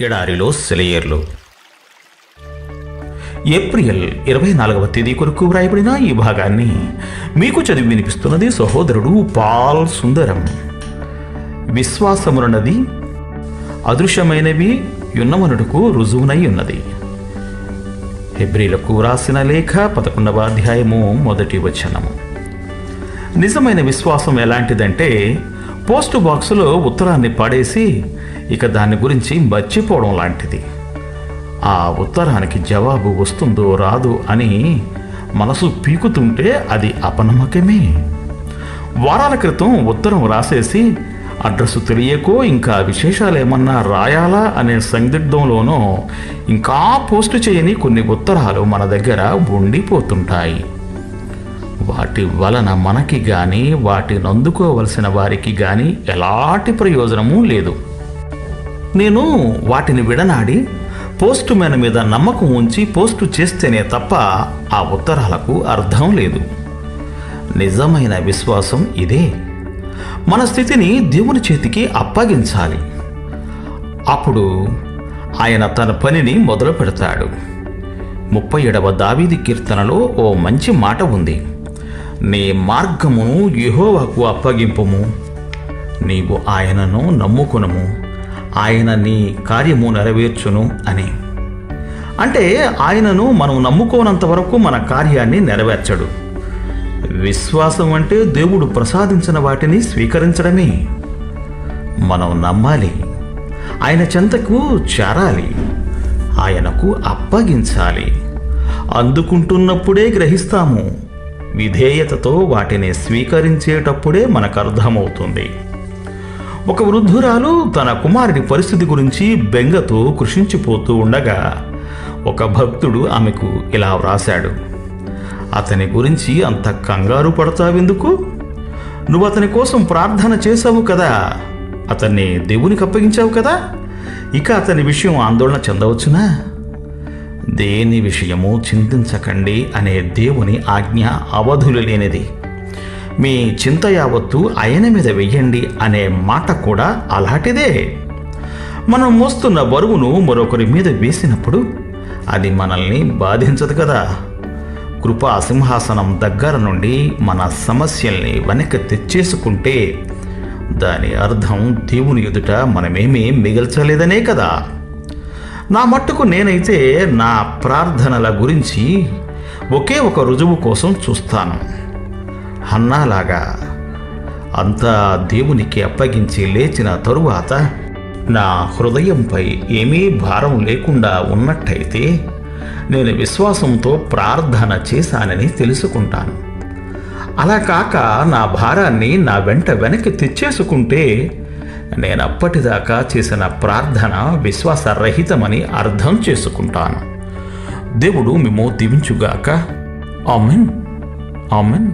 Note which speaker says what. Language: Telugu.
Speaker 1: ఎడారిలో సెలయేర్లు. ఏప్రిల్ ఇరవై నాలుగవ తేదీ కొరకు వ్రాయబడిన ఈ భాగాన్ని మీకు చదివి వినిపిస్తున్నది సహోదరుడు పాల్ సుందరం. విశ్వాసమునది అదృశ్యమైనవి యున్నమనుడుకు రుజువునై ఉన్నది. హెబ్రిలకు వ్రాసిన లేఖ పదకొండవ అధ్యాయము మొదటి వచనము. నిజమైన విశ్వాసం ఎలాంటిదంటే పోస్ట్ బాక్సులో ఉత్తరాన్ని పడేసి ఇక దాని గురించి మర్చిపోవడం లాంటిది. ఆ ఉత్తరానికి జవాబు వస్తుందో రాదు అని మనసు పీకుతుంటే అది అపనమ్మకమే. వారాల క్రితం ఉత్తరం రాసేసి అడ్రస్ తెలియకో ఇంకా విశేషాలు ఏమన్నా రాయాలా అనే సందిగ్ధంలోనో ఇంకా పోస్టు చేయని కొన్ని ఉత్తరాలు మన దగ్గర ఉండిపోతుంటాయి. వాటి వలన మనకి గాని వాటిని అందుకోవలసిన వారికి గాని ఎలాంటి ప్రయోజనము లేదు. నేను వాటిని విడనాడి పోస్టు మ్యాన్ మీద నమ్మకం ఉంచి పోస్టు చేస్తేనే తప్ప ఆ ఉత్తరాలకు అర్థం లేదు. నిజమైన విశ్వాసం ఇదే. మన స్థితిని దేవుని చేతికి అప్పగించాలి. అప్పుడు ఆయన తన పనిని మొదలు పెడతాడు ముప్పై ఏడవ దావీది కీర్తనలో ఓ మంచి మాట ఉంది. నీ మార్గమును యెహోవాకు అప్పగింపుము. నీవు ఆయనను నమ్ముకునము. ఆయన నీ కార్యము నెరవేర్చును అని. అంటే ఆయనను మనం నమ్ముకోనంత వరకు మన కార్యాన్ని నెరవేర్చడు. విశ్వాసం అంటే దేవుడు ప్రసాదించిన వాటిని స్వీకరించడమే. మనం నమ్మాలి. ఆయన చెంతకు చేరాలి. ఆయనకు అప్పగించాలి. అందుకుంటున్నప్పుడే గ్రహిస్తాము. విధేయతతో వాటిని స్వీకరించేటప్పుడే మనకు అర్థమవుతుంది ఒక వృద్ధురాలు తన కుమారుడి పరిస్థితి గురించి బెంగతో కృషించిపోతూ ఉండగా ఒక భక్తుడు ఆమెకు ఇలా వ్రాశాడు. అతని గురించి అంత కంగారు పడతావెందుకు? నువ్వు అతని కోసం ప్రార్థన చేశావు కదా అతన్ని దేవునికి అప్పగించావు కదా ఇక అతని విషయం ఆందోళన చెందవచ్చునా? దేని విషయము చింతించకండి అనే దేవుని ఆజ్ఞ అవధులు లేనిది. మీ చింత యావత్తు ఆయన మీద వెయ్యండి అనే మాట కూడా అలాంటిదే. మనం మోస్తున్న బరువును మరొకరి మీద వేసినప్పుడు అది మనల్ని బాధించదు కదా. కృపా సింహాసనం దగ్గర నుండి మన సమస్యల్ని వెనక్కి తెచ్చేసుకుంటే దాని అర్థం దేవుని ఎదుట మనమేమీ మిగల్చలేదనే కదా. నా మట్టుకు నేనైతే నా ప్రార్థనల గురించి ఒకే ఒక రుజువు కోసం చూస్తాను. అన్నాలాగా అంతా దేవునికి అప్పగించి లేచిన తరువాత నా హృదయంపై ఏమీ భారం లేకుండా ఉన్నట్టయితే నేను విశ్వాసంతో ప్రార్థన చేశానని తెలుసుకుంటాను. అలా కాక నా భారాన్ని నా వెంట వెనక్కి తెచ్చేసుకుంటే నేను అప్పటిదాకా చేసిన ప్రార్థన విశ్వాసరహితమని అర్థం చేసుకుంటాను. దేవుడు మేము దీవించుగాక. ఆమెన్. ఆమెన్.